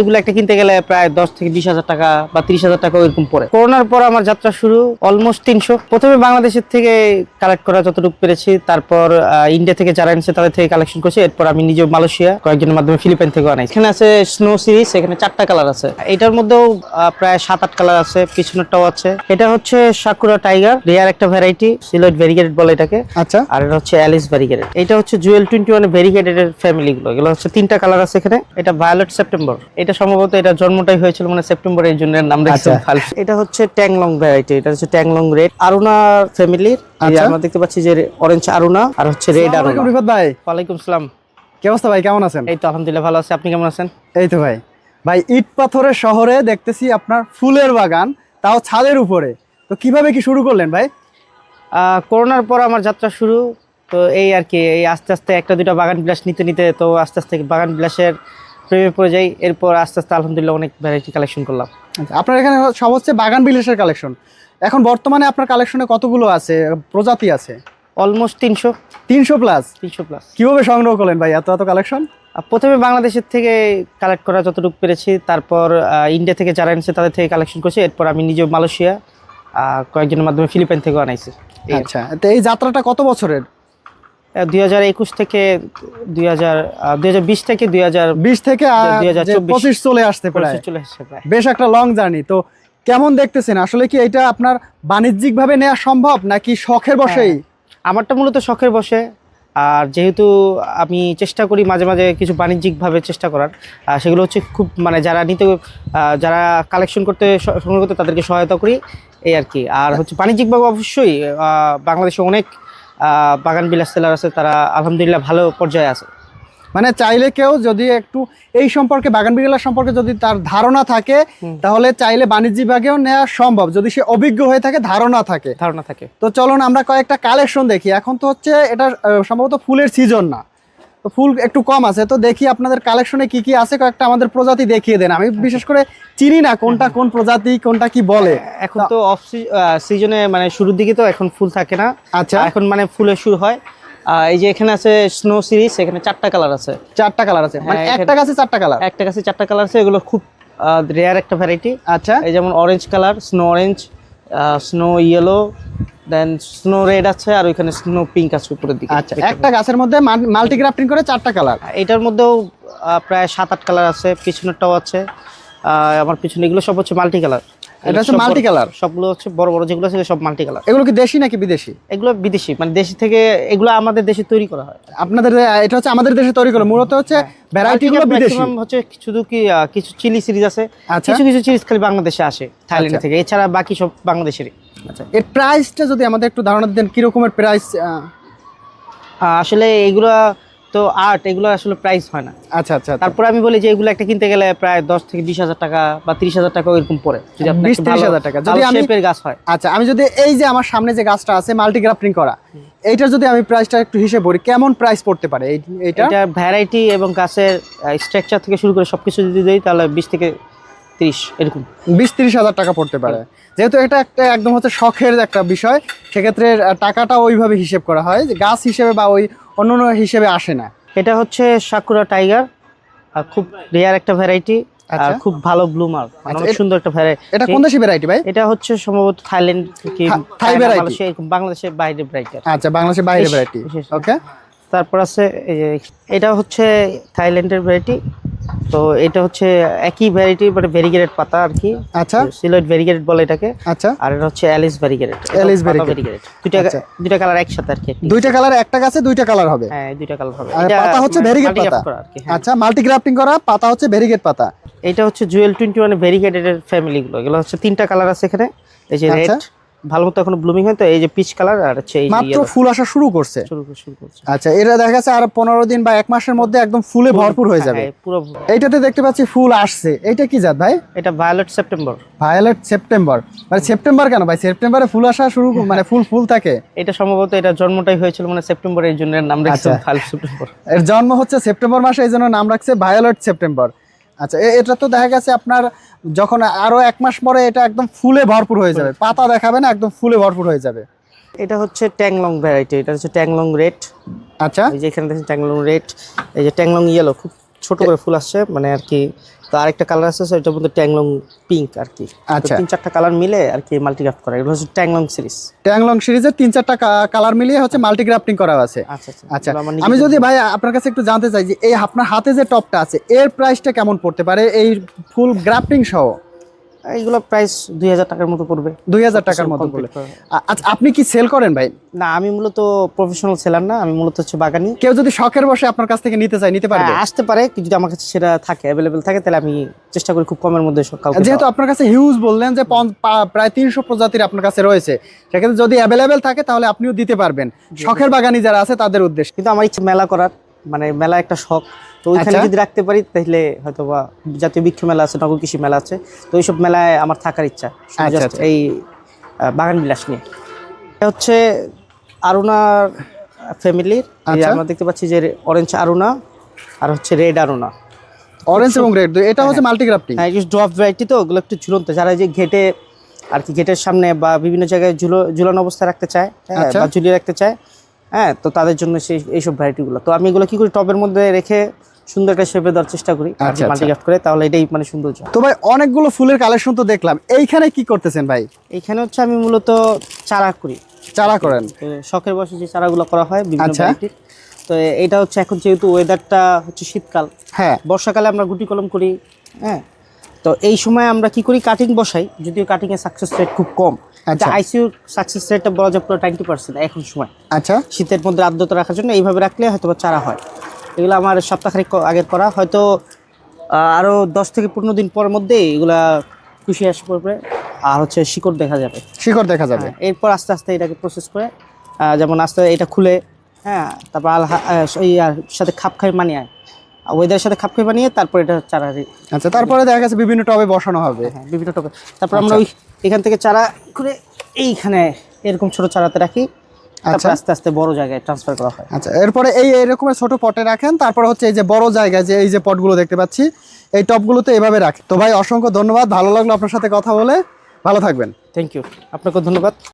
এগুলো একটা কিনতে গেলে প্রায় দশ থেকে বিশ হাজার টাকা বা তিরিশ হাজার টাকা এরকম পড়ে। করোনার পর আমার যাত্রা শুরু অলমোস্ট তিনশো। প্রথমে বাংলাদেশের থেকে কালেক্ট করা যতটুকু পেরেছি তারপর ইন্ডিয়া থেকে যারা এনেছে তাদের থেকে কালেকশন করছি। এরপর আমি নিজে মালয়েশিয়া কয়েকজনের মাধ্যমে ফিলিপাইন থেকে আনাই এখানে আছে স্নো সিরিজ এখানে চারটা কালার আছে। এটার মধ্যেও প্রায় সাত আট কালার আছে পিছনেরটাও আছে। এটা হচ্ছে সাকুরা টাইগার রেয়ার একটা ভ্যারাইটি সিলোয়েট ভেরিগেটেড বলে এটাকে। আচ্ছা। আর এটা হচ্ছে অ্যালিস ভ্যারিগেটেড এটা হচ্ছে জুয়েল টোয়েন্টি ওয়ান ভেরিগেটেড এর ফ্যামিলি গুলো। এগুলো হচ্ছে তিনটা কালার আছে এখানে। এটা ভায়োলেট সেপ্টেম্বর এটা সম্ভবত এটা জন্মটাই হয়েছিল মানে সেপ্টেম্বর এই জন্য নাম রাখছে আচ্ছা। ভায়োলেট। এটা হচ্ছে ট্যাংলং ভ্যারাইটি এটা হচ্ছে ট্যাংলং রেড আরুনা ফ্যামিলির আচ্ছা। আমরা দেখতে পাচ্ছি যে অরেঞ্জ আরুনা আর হচ্ছে রেড আরুনা। ভাই। ওয়ালাইকুম সালাম। কি অবস্থা ভাই? কেমন আছেন? এই তো আলহামদুলিল্লাহ ভালো আছি। আপনি কেমন আছেন? এই তো ভাই। ভাই ইট পাথরের শহরে দেখতেছি আপনার ফুলের বাগান তাও ছাদের উপরে। তো কীভাবে কি শুরু করলেন ভাই? আহ, করোনার পর আমার যাত্রা শুরু। তো এই আর কি এই আস্তে আস্তে একটা দুটো বাগান বিলাস নিতে নিতে তো আস্তে আস্তে বাগান বিলাসের প্রেমে পড়ে যাই এরপর আস্তে আস্তে আলহামদুলিল্লাহ অনেক ভ্যারাইটি কালেকশন করলাম। আচ্ছা, আপনার এখানে সব হচ্ছে বাগান বিলেসের কালেকশন এখন বর্তমানে আপনার কালেকশনে কতগুলো আছে? প্রজাতি আছে? অলমোস্ট তিনশো। তিনশো প্লাস তিনশো প্লাস কীভাবে সংগ্রহ করলেন ভাই এত এত কালেকশন প্রথমে বাংলাদেশের থেকে কালেক্ট করা যতটুকু পেরেছি তারপর ইন্ডিয়া থেকে যারা এনেছে তাদের থেকে কালেকশন করছি এরপর আমি নিজে মালয়েশিয়া কয়েকজনের মাধ্যমে ফিলিপাইন থেকেও আনাইছি। আচ্ছা তো এই যাত্রাটা কত বছরের? দুই হাজার একুশ থেকে দুই হাজার দুই হাজার বিশ থেকে দুই হাজার বিশ থেকে 2024 যে পঁচিশ চলে আসতে প্রায় চলে প্রায় বেশ একটা লং জার্নি তো কেমন দেখতেছেন? আসলে কি এটা আপনার বাণিজ্যিক ভাবে নেওয়া সম্ভব নাকি শখের বসেই আমারটা মূলত শখের বসে আর যেহেতু আমি চেষ্টা করি মাঝে মাঝে কিছু বাণিজ্যিকভাবে চেষ্টা করার সেগুলো হচ্ছে খুব মানে যারা নিতে যারা কালেকশন করতে সংগ্রহ করতে তাদেরকে সহায়তা করি এই আর কি। আর হচ্ছে বাণিজ্যিকভাবে অবশ্যই বাংলাদেশে অনেক বাগান বিলাস সেলার আছে তারা আলহামদুলিল্লাহ ভালো পর্যায়ে আছে। মানে চাইলে কেউ যদি একটু এই সম্পর্কে বাগান বিলাস সম্পর্কে যদি তার ধারণা থাকে তাহলে চাইলে বাণিজ্য বিভাগেও নেওয়া সম্ভব। যদি সে অভিজ্ঞ হয়ে থাকে ধারণা থাকে। ধারণা থাকে। তো চলুন আমরা কয়েকটা কালেকশন দেখি। এখন তো হচ্ছে এটা সম্ভবত ফুলের সিজন না। তো ফুল একটু কম আছে তো দেখি আপনাদের কালেকশনে কি কি আছে কয়েকটা আমাদের প্রজাতি দেখিয়ে দেন। আমি বিশেষ করে চিনি না কোনটা কোন প্রজাতি কোনটা কি বলে। এখন তো অফ সিজনে মানে শুরুর দিকে তো এখন ফুল থাকে না। আচ্ছা। এখন মানে ফুলের শুরু হয়। আহ, এই যে এখানে আছে স্নো সিরিজ এখানে চারটা কালার আছে। চারটা কালার আছে। মানে হ্যাঁ, একটা গাছে চারটা কালার একটা কাছে চারটা কালার আছে এগুলো খুব রেয়ার একটা ভ্যারাইটি আচ্ছা। এই যেমন orange colour snow orange snow yellow then snow red আছে আর ওইখানে স্নো পিঙ্ক আছে উপরের দিকে। আচ্ছা একটা গাছের মধ্যে মাল্টি গ্রাফটিং করে চারটা কালার এটার মধ্যেও প্রায় সাত আট কালার আছে পিছনেরটাও আছে। আমার পিছনে এগুলো সব হচ্ছে মাল্টি কালার এটা হচ্ছে multi colour? সবগুলো হচ্ছে বড় বড় যেগুলো আছে সব মাল্টি কালার এগুলো কি দেশি নাকি বিদেশি? এগুলো বিদেশি মানে দেশি থেকে এগুলো আমাদের দেশে তৈরি করা হয়। আপনাদের এটা হচ্ছে আমাদের দেশে তৈরি করে। মূলত হচ্ছে ভ্যারাইটি গুলো বিদেশি। হচ্ছে শুধু কি কিছু চিলি সিরিজ আছে। আচ্ছা। কিছু কিছু সিরিজ খালি বাংলাদেশে আসে থাইল্যান্ড আচ্ছা। থেকে। এছাড়া বাকি সব বাংলাদেশেরই। আচ্ছা। এর প্রাইসটা যদি আমাদের একটু ধারণা দিতেন কি রকমের প্রাইস আসলে এগুলো তো আর্ট এগুলো আসলে প্রাইস হয় না। আচ্ছা আচ্ছা আচ্ছা। তারপর আমি বলি যে এগুলো একটা কিনতে গেলে প্রায় দশ থেকে বিশ হাজার টাকা বা তিরিশ হাজার টাকা এরকম পড়ে যদি আপনার 20 একটু ভালো- 30,000 টাকা। যদি আমি- গাছ হয়। আচ্ছা আমি যদি এই যে আমার সামনে যে গাছটা আছে মাল্টি গ্রাফটিং করা এইটার যদি আমি প্রাইসটা একটু হিসেব করি কেমন প্রাইস পড়তে পারে এইটা? এটা ভ্যারাইটি এবং গাছের স্ট্রাকচার থেকে শুরু করে সবকিছু যদি দিই তাহলে বিশ থেকে তিরিশ এরকম। বিশ তিরিশ হাজার টাকা পড়তে পারে। যেহেতু এটা একটা একদম হচ্ছে শখের একটা বিষয় সেক্ষেত্রে টাকাটা ওইভাবে হিসেব করা হয় যে গাছ হিসেবে বা ওই অন্য অন্য হিসেবে আসে না। এটা হচ্ছে সাকুরা টাইগার আর খুব রেয়ার একটা ভ্যারাইটি আর আচ্ছা। খুব ভালো ব্লুমার আচ্ছা, অনেক সুন্দর একটা ভ্যারাইটি এটা কোন দেশি ভ্যারাইটি ভাই? এটা হচ্ছে সম্ভবত থাইল্যান্ড কি থাই এরকম বাংলাদেশের বাইরে ভ্যারাইটি আচ্ছা বাংলাদেশের বাইরে ভ্যারাইটি ওকে তারপর আছে এটা হচ্ছে থাইল্যান্ডের ভ্যারাইটি তো এটা হচ্ছে একই ভ্যারাইটি মানে ভেরিগেটেড পাতা আর কি। আচ্ছা। সিলোয়েট ভেরিগেটেড বলে এটাকে। আচ্ছা। আর এটা হচ্ছে অ্যালিস ভেরিগেটেড variegated। ভেরিগেটেড দুইটা আচ্ছা। দুইটা কালার একসাথে আর কি দুইটা কালার একটা গাছে দুইটা কালার হবে। হ্যাঁ দুইটা কালার হবে। আর পাতা হচ্ছে মানে ভেরিগেট পাতা। হ্যাঁ। আচ্ছা মাল্টি গ্রাফটিং করা পাতা হচ্ছে ভেরিগেট পাতা। এটা হচ্ছে জুয়েল টোয়েন্টি ওয়ান ভেরিগেটেড এর ফ্যামিলি গুলো। এগুলো হচ্ছে তিনটা কালার আছে এখানে। এই যে রেড আচ্ছা। ভালো মতো এখনও ব্লুমিং হয় তো এই যে পিচ কালার আর হচ্ছে এই মাত্র ফুল আসা শুরু করছে? শুরু করছে আচ্ছা এটা দেখা যাচ্ছে আর পনেরো দিন বা এক মাসের মধ্যে একদম ফুলে ভরপুর হয়ে যাবে। হ্যাঁ, পুরো এইটাতে দেখতে পাচ্ছি ফুল আসছে। এইটা কি জাত ভাই? এটা ভায়োলেট সেপ্টেম্বর ভায়োলেট সেপ্টেম্বর মানে সেপ্টেম্বর কেন ভাই? সেপ্টেম্বরে ফুল আসা শুরু মানে ফুল ফুল থাকে। এটা সম্ভবত এটা জন্মটাই হয়েছিল মানে সেপ্টেম্বরের জন্য নাম রাখছে। ভায়োলেট সেপ্টেম্বর এর জন্ম হচ্ছে সেপ্টেম্বর মাসে এই জন্য নাম রাখছে ভায়োলেট সেপ্টেম্বর আচ্ছা এ- এটা তো দেখা গেছে আপনার যখন আরও এক মাস পরে এটা একদম ফুলে ভরপুর হয়ে যাবে। পাতা দেখাবে না একদম ফুলে ভরপুর হয়ে যাবে। এটা হচ্ছে ট্যাংলং ভ্যারাইটি এটা হচ্ছে ট্যাংলং রেড। আচ্ছা। এই যে এখানে দেখেন ট্যাংলং রেড এই যে ট্যাংলং ইয়েলো খুব ছোট করে ফুল আসছে মানে আর কি তো আরেকটা কালার আছে সেটার মধ্যে ট্যাংলং পিঙ্ক আর কি। আচ্ছা। তিন চারটা কালার মিলে আর কি মাল্টিগ্রাফট করা। এগুলো হচ্ছে ট্যাংলং সিরিজ ট্যাংলং সিরিজের তিন চারটা কালার মিলিয়ে হচ্ছে মাল্টিগ্রাফটিং করা আছে। আচ্ছা আচ্ছা। আচ্ছা। আমি যদি ভাই আপনার কাছে একটু জানতে চাই যে এই আপনার হাতে যে টপটা আছে এর প্রাইসটা কেমন পড়তে পারে? এই ফুল গ্রাফটিং সহ? এইগুলো প্রাইস দুই হাজার টাকার মতো পড়বে। দুই হাজার টাকার মতো পড়বে। আচ্ছা আপনি কি সেল করেন ভাই? না আমি মূলত প্রফেশনাল সেলার না আমি মূলত হচ্ছে বাগানি। কেউ যদি শখের বসে আপনার কাছ থেকে নিতে চায় নিতে পারবে? হ্যাঁ, আসতে পারে যদি আমার কাছে সেটা থাকে অ্যাভেলেবেল থাকে তাহলে আমি চেষ্টা করি খুব কমের মধ্যে সব যেহেতু আপনার কাছে হিউজ বললেন যে প্রায় তিনশো প্রজাতির আপনার কাছে রয়েছে সেক্ষেত্রে যদি অ্যাভেলেবেল থাকে তাহলে আপনিও দিতে পারবেন। শখের বাগানি যারা আছে তাদের উদ্দেশ্যে। কিন্তু আমার ইচ্ছে মেলা করার। মানে মেলা একটা শখ। তো ওইখানে আচ্ছা। যদি রাখতে পারি তাহলে হয়তো বা জাতীয় বৃক্ষ মেলা আছে নগর কৃষি মেলা আছে। তো এইসব মেলায় আমার থাকার ইচ্ছা। আচ্ছা, আচ্ছা। এই বাগান বিলাস নিয়ে। এটা হচ্ছে আরুনার ফ্যামিলির। আমরা দেখতে পাচ্ছি যে অরেঞ্জ আরুনা আর হচ্ছে রেড আরুনা। অরেঞ্জ এবং রেড এটা হচ্ছে মাল্টিগ্রাফটিং হ্যাঁ ড্রপ ভ্যারাইটি তো ওগুলো একটু ঝুলন্ত। যারা এই যে ঘেটে আর কি ঘেটের সামনে বা বিভিন্ন জায়গায় ঝুলো ঝুলানো অবস্থায় রাখতে চায় হ্যাঁ। বা ঝুলিয়ে রাখতে চায় হ্যাঁ তো তাদের জন্য সেই এইসব ভ্যারাইটিগুলো। তো আমি এগুলো কি করি? টবের মধ্যে রেখে সুন্দর একটা শেপে দেওয়ার চেষ্টা করি। আচ্ছা, আচ্ছা। করে তাহলে এটাই মানে সৌন্দর্য। তো ভাই অনেকগুলো ফুলের কালেকশন তো দেখলাম। এইখানে কি করতেছেন ভাই? এইখানে হচ্ছে আমি মূলত চারা করি। চারা করেন। শখের বসে যে চারাগুলো করা হয় বিভিন্ন আচ্ছা। ভ্যারাইটির তো এটা হচ্ছে এখন যেহেতু ওয়েদারটা হচ্ছে শীতকাল হ্যাঁ। বর্ষাকালে আমরা গুটি কলম করি হ্যাঁ। তো এই সময় আমরা কি করি? কাটিং বসাই যদিও কাটিং এর সাকসেস রেট খুব কম। আচ্ছা। আইসিউ সাকসেস রেটটা বলা যায় পুরো টোয়েন্টি পার্সেন্ট এখন সময়। আচ্ছা। শীতের মধ্যে আর্দ্রতা রাখার জন্য এইভাবে রাখলে হয়তো বা চারা হয়। এগুলো আমার সপ্তাহখানিক আগের করা হয়তো আহ, আরও দশ থেকে পনেরো দিন পরের মধ্যে এগুলা খুশি আসে পড়বে আর হচ্ছে শিকড় দেখা যাবে। শিকড় দেখা যাবে। হ্যাঁ, এরপর আস্তে আস্তে এটাকে প্রসেস করে যেমন আস্তে এটা খুলে হ্যাঁ তারপর আল সাথে খাপ খাই মানিয়ে ওয়েদারের সাথে খাপ খাই বানিয়ে তারপর এটা চারা আচ্ছা তারপরে দেখা গেছে বিভিন্ন টবে বসানো হবে। হ্যাঁ বিভিন্ন টবে। তারপর আমরা ওই এখান থেকে চারা করে এইখানে এরকম ছোট চারাতে রাখি। আচ্ছা। আস্তে আস্তে বড় জায়গায় ট্রান্সফার করা হয়। আচ্ছা এরপরে এই এরকমের ছোট পটে রাখেন তারপরে হচ্ছে এই যে বড় জায়গায় যে এই যে পটগুলো দেখতে পাচ্ছি এই টপগুলোতে এভাবে রাখেন তো ভাই অসংখ্য ধন্যবাদ ভালো লাগল আপনার সাথে কথা বলে। ভালো থাকবেন। থ্যাংক ইউ আপনাকে ধন্যবাদ।